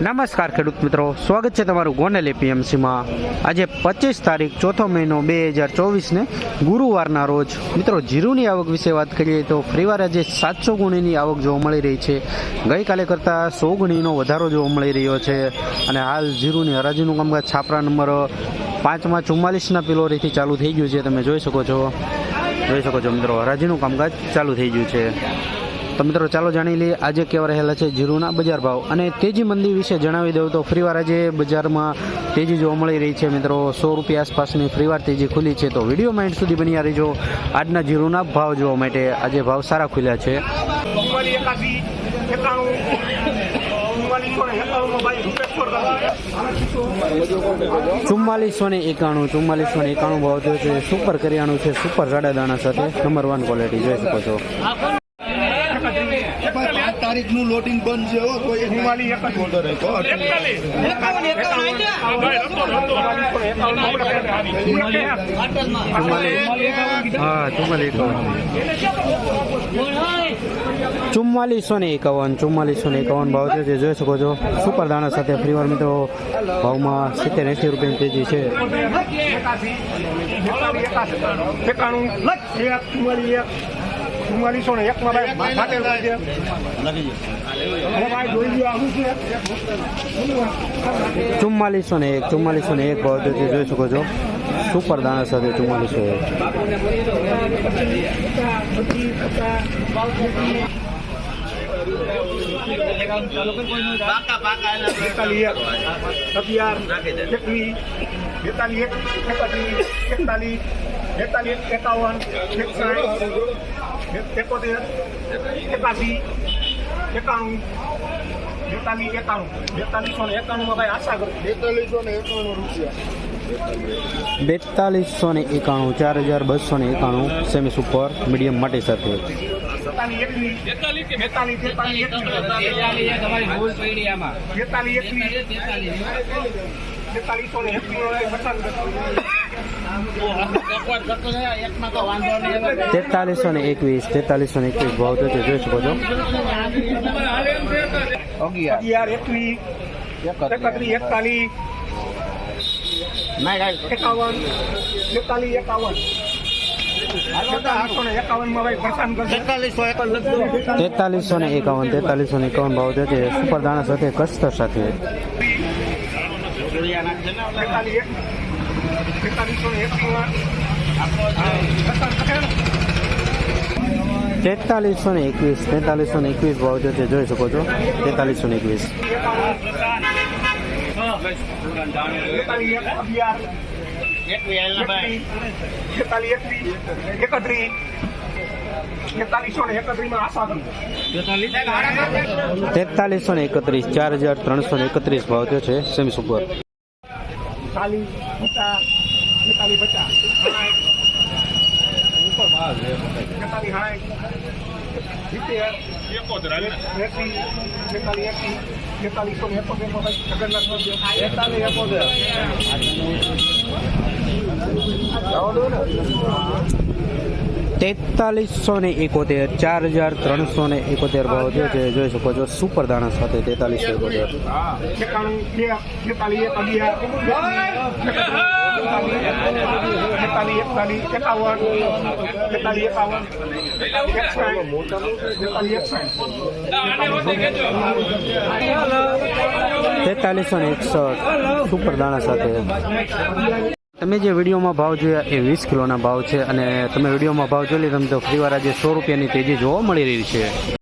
નમસ્કાર ખેડૂત મિત્રો, સ્વાગત છે તમારું ગોનેલ એપીએમસીમાં. આજે પચીસ તારીખ, ચોથો મહિનો બે હજાર ચોવીસને ગુરુવારના રોજ. મિત્રો, જીરુની આવક વિશે વાત કરીએ તો ફરીવાર આજે સાતસો ગુણીની આવક જોવા મળી રહી છે. ગઈકાલે કરતાં સો ગુણીનો વધારો જોવા મળી રહ્યો છે. અને હાલ જીરુની હરાજીનું કામકાજ છાપરા નંબર પાંચમાં ચુમ્માલીસના પિલોરીથી ચાલુ થઈ ગયું છે. તમે જોઈ શકો છો. જોઈ શકો છો મિત્રો, હરાજીનું કામકાજ ચાલુ થઈ ગયું છે. તો મિત્રો ચાલો જાણી લઈએ આજે કેવા રહેલા છે જીરુના બજાર ભાવ. અને તેજી મંદી વિશે જણાવી દઉં તો ફરીવાર આજે બજારમાં તેજી જોવા મળી રહી છે મિત્રો. સો રૂપિયા આસપાસની ફરીવાર તેજી ખુલી છે. તો વીડિયો માઇન્ડ સુધી બની રહીજો. આજના જીરુના ભાવ જોવા માટે આજે ભાવ સારા ખુલ્યા છે. ને ચુમ્માલીસો ને એકાણું ચુમ્માલીસો ને એકાણું ભાવ જો છે. સુપર કરિયાણું છે સુપર રાડા દાણા સાથે. નંબર વન ક્વોલિટી જોઈ શકો છો. પાંચ તારીખનું લોટિંગ બંધ છે હો ઓર્ડર હતો ચુમ્માલીસ ને એકાવન ચુમ્માલીસો ને એકાવન ભાવ છે જે જોઈ શકો છો સુપર દાણા સાથે ફરીવાર મિત્રો ભાવમાં સિત્તેર એસી રૂપિયાની તેજી છે એકાણું ચુમ્માલીસો ને એકમાં ભાઈ ફાટેલ છે હવે ભાઈ જોઈ લ્યો આવું છે ચુમ્માલીસો ને એક ચુમ્માલીસો ને એક ભાવ જે જોઈ શકો છો સુપર દાણા સાથે ચુમ્માલીસો એક બેતાલીસ એકતાલીસ એકાવન એકસાઠ એકોતેર એકાસી એકાણું બેતાલીસ એકાણું બેતાલીસો ને એકાણુંમાં ભાઈ આશા કરું બેતાલીસો ને એકાણું રૂપિયા બેતાલીસો ને એકાણું ચાર હજાર બસો ને એકાણું સેમી સુપર મીડિયમ માટે સાથે બેતાલીસ તેતાલીસો ને એકવીસ, તેતાલીસો ને એકવીસ ભાવ તો જોઈ શકો છો અગિયાર એકવીસ એકત્રીસ એકતાલીસ એકાવન એકતાલીસ એકાવન તેતાલીસો ને એકાવન, તેતાલીસો ને એકાવન ભાવ છે સુપર દાણા સાથે કસ્તર સાથે. તેતાલીસો ને એકવીસ તેતાલીસો ને એકવીસ ભાવ જે છે જોઈ શકો છો. તેતાલીસો ને એકવીસ. તેતાલીસો ને એકત્રીસ ચાર હજાર ત્રણસો ને એકત્રીસ ભાવ થયો છે સેમી સુપર. ચાલીસ, પચાસ બેતાલીસ પચાસ. બેતાલીસ સાઠ સિત્તેર, એસી બેતાલીસ એસી બેતાલીસો ને એકોતેરમાં ભાઈ જગન્નાથ બેતાલીસ એકોતેર. તેતાલીસો ને એકોતેર, ચાર હજાર ત્રણસો ને એકોતેર ભાવ જે છે. જોઈ શકો છો, સુપર દાણા સાથે તેતાલીસો એકોતેર. તેતાલીસો ને એકસઠ, સુપર દાણા સાથે. તમે જે વિડીયોમાં ભાવ જોયા એ વીસ કિલોના ભાવ છે અને તમે વિડીયોમાં ભાવ જોઈ લીધા તો ફરીવાર આજે સો રૂપિયાની તેજી જોવા મળી રહી છે.